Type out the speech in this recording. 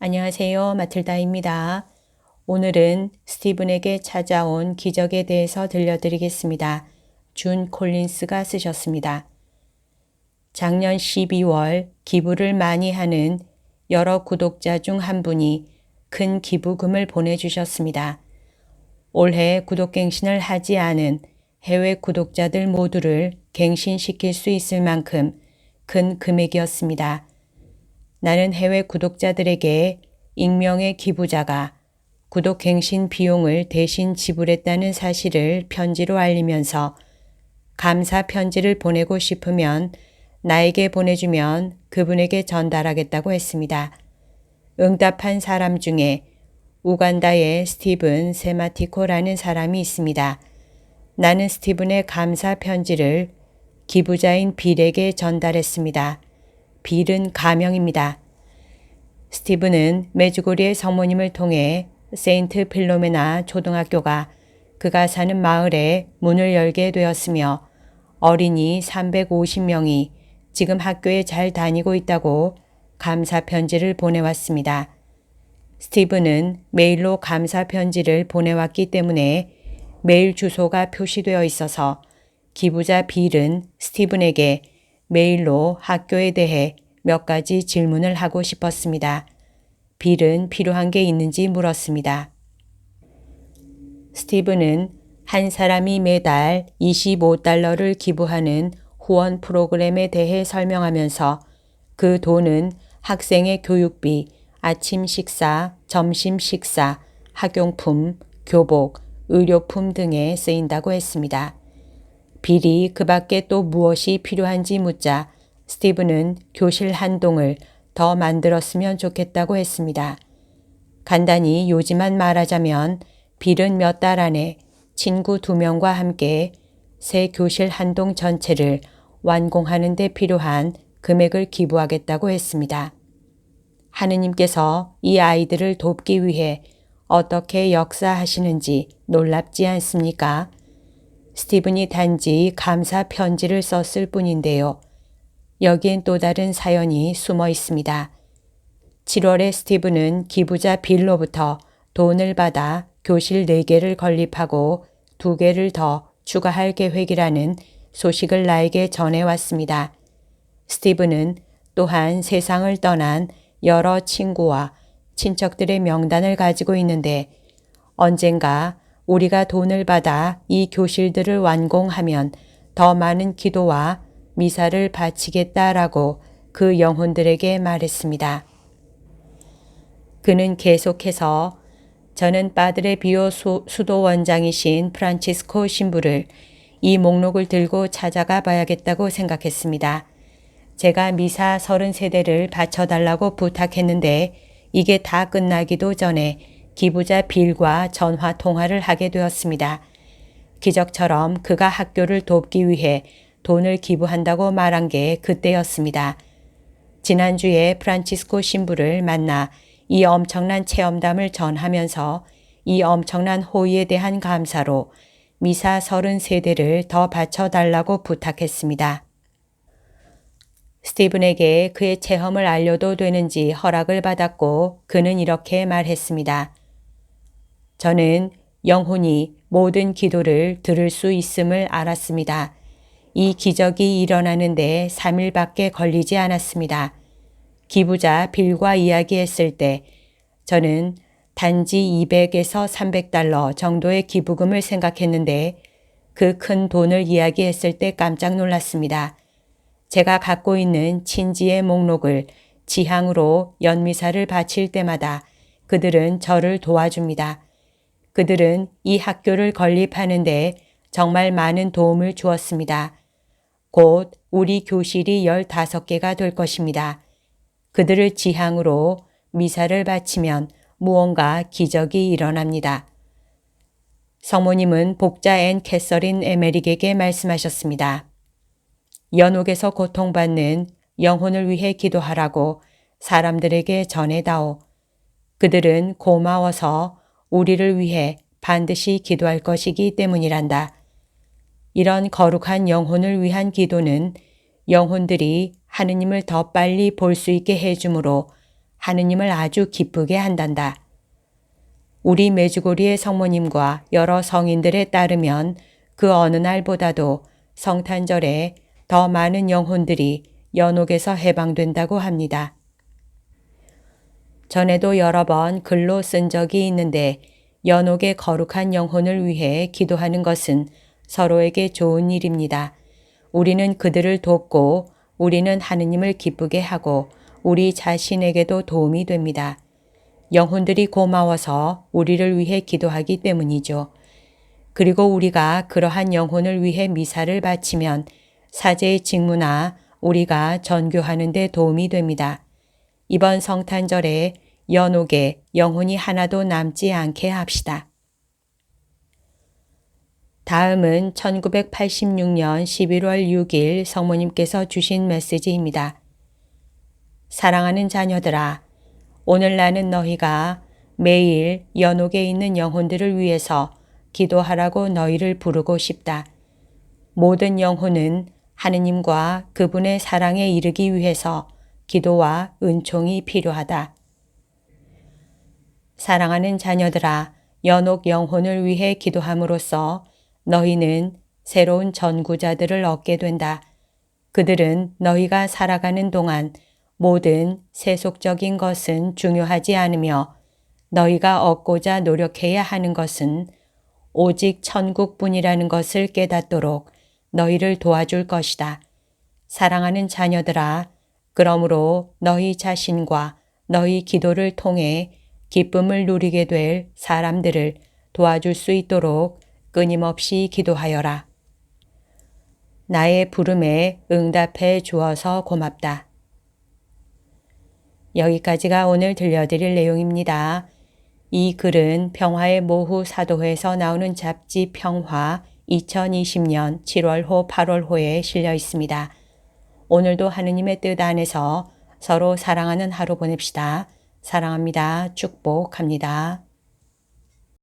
안녕하세요. 마틀다입니다. 오늘은 스티븐에게 찾아온 기적에 대해서 들려드리겠습니다. 준 콜린스가 쓰셨습니다. 작년 12월 기부를 많이 하는 여러 구독자 중 한 분이 큰 기부금을 보내주셨습니다. 올해 구독갱신을 하지 않은 해외 구독자들 모두를 갱신시킬 수 있을 만큼 큰 금액이었습니다. 나는 해외 구독자들에게 익명의 기부자가 구독 갱신 비용을 대신 지불했다는 사실을 편지로 알리면서 감사 편지를 보내고 싶으면 나에게 보내주면 그분에게 전달하겠다고 했습니다. 응답한 사람 중에 우간다의 스티븐 세마티코라는 사람이 있습니다. 나는 스티븐의 감사 편지를 기부자인 빌에게 전달했습니다. 빌은 가명입니다. 스티븐은 메주고리의 성모님을 통해 세인트 필로메나 초등학교가 그가 사는 마을에 문을 열게 되었으며 어린이 350명이 지금 학교에 잘 다니고 있다고 감사 편지를 보내왔습니다. 스티븐은 메일로 감사 편지를 보내왔기 때문에 메일 주소가 표시되어 있어서 기부자 빌은 스티븐에게 메일로 학교에 대해 몇 가지 질문을 하고 싶었습니다. 빌은 필요한 게 있는지 물었습니다. 스티븐은 한 사람이 매달 25달러를 기부하는 후원 프로그램에 대해 설명하면서 그 돈은 학생의 교육비, 아침 식사, 점심 식사, 학용품, 교복, 의료품 등에 쓰인다고 했습니다. 빌이 그 밖에 또 무엇이 필요한지 묻자 스티브는 교실 한 동을 더 만들었으면 좋겠다고 했습니다. 간단히 요지만 말하자면 빌은 몇 달 안에 친구 두 명과 함께 새 교실 한 동 전체를 완공하는 데 필요한 금액을 기부하겠다고 했습니다. 하느님께서 이 아이들을 돕기 위해 어떻게 역사하시는지 놀랍지 않습니까? 스티븐이 단지 감사 편지를 썼을 뿐인데요. 여기엔 또 다른 사연이 숨어 있습니다. 7월에 스티븐은 기부자 빌로부터 돈을 받아 교실 4개를 건립하고 2개를 더 추가할 계획이라는 소식을 나에게 전해왔습니다. 스티븐은 또한 세상을 떠난 여러 친구와 친척들의 명단을 가지고 있는데 언젠가 우리가 돈을 받아 이 교실들을 완공하면 더 많은 기도와 미사를 바치겠다라고 그 영혼들에게 말했습니다. 그는 계속해서 저는 빠드레 비오 수도 원장이신 프란치스코 신부를 이 목록을 들고 찾아가 봐야겠다고 생각했습니다. 제가 미사 33대를 바쳐달라고 부탁했는데 이게 다 끝나기도 전에 기부자 빌과 전화 통화를 하게 되었습니다. 기적처럼 그가 학교를 돕기 위해 돈을 기부한다고 말한 게 그때였습니다. 지난주에 프란치스코 신부를 만나 이 엄청난 체험담을 전하면서 이 엄청난 호의에 대한 감사로 미사 33대를 더 바쳐달라고 부탁했습니다. 스티븐에게 그의 체험을 알려도 되는지 허락을 받았고 그는 이렇게 말했습니다. 저는 영혼이 모든 기도를 들을 수 있음을 알았습니다. 이 기적이 일어나는데 3일밖에 걸리지 않았습니다. 기부자 빌과 이야기했을 때 저는 단지 200에서 300달러 정도의 기부금을 생각했는데 그 큰 돈을 이야기했을 때 깜짝 놀랐습니다. 제가 갖고 있는 친지의 목록을 지향으로 연미사를 바칠 때마다 그들은 저를 도와줍니다. 그들은 이 학교를 건립하는 데 정말 많은 도움을 주었습니다. 곧 우리 교실이 15개가 될 것입니다. 그들을 지향으로 미사를 바치면 무언가 기적이 일어납니다. 성모님은 복자 앤 캐서린 에메릭에게 말씀하셨습니다. 연옥에서 고통받는 영혼을 위해 기도하라고 사람들에게 전해다오. 그들은 고마워서 우리를 위해 반드시 기도할 것이기 때문이란다. 이런 거룩한 영혼을 위한 기도는 영혼들이 하느님을 더 빨리 볼 수 있게 해주므로 하느님을 아주 기쁘게 한단다. 우리 메주고리의 성모님과 여러 성인들에 따르면 그 어느 날보다도 성탄절에 더 많은 영혼들이 연옥에서 해방된다고 합니다. 전에도 여러 번 글로 쓴 적이 있는데 연옥의 거룩한 영혼을 위해 기도하는 것은 서로에게 좋은 일입니다. 우리는 그들을 돕고 우리는 하느님을 기쁘게 하고 우리 자신에게도 도움이 됩니다. 영혼들이 고마워서 우리를 위해 기도하기 때문이죠. 그리고 우리가 그러한 영혼을 위해 미사를 바치면 사제의 직무나 우리가 전교하는 데 도움이 됩니다. 이번 성탄절에 연옥에 영혼이 하나도 남지 않게 합시다. 다음은 1986년 11월 6일 성모님께서 주신 메시지입니다. 사랑하는 자녀들아, 오늘 나는 너희가 매일 연옥에 있는 영혼들을 위해서 기도하라고 너희를 부르고 싶다. 모든 영혼은 하느님과 그분의 사랑에 이르기 위해서 기도와 은총이 필요하다. 사랑하는 자녀들아, 연옥 영혼을 위해 기도함으로써 너희는 새로운 전구자들을 얻게 된다. 그들은 너희가 살아가는 동안 모든 세속적인 것은 중요하지 않으며 너희가 얻고자 노력해야 하는 것은 오직 천국뿐이라는 것을 깨닫도록 너희를 도와줄 것이다. 사랑하는 자녀들아, 그러므로 너희 자신과 너희 기도를 통해 기쁨을 누리게 될 사람들을 도와줄 수 있도록 끊임없이 기도하여라. 나의 부름에 응답해 주어서 고맙다. 여기까지가 오늘 들려드릴 내용입니다. 이 글은 평화의 모후 사도회에서 나오는 잡지 평화 2020년 7월호 8월호에 실려 있습니다. 오늘도 하느님의 뜻 안에서 서로 사랑하는 하루 보냅시다. 사랑합니다. 축복합니다.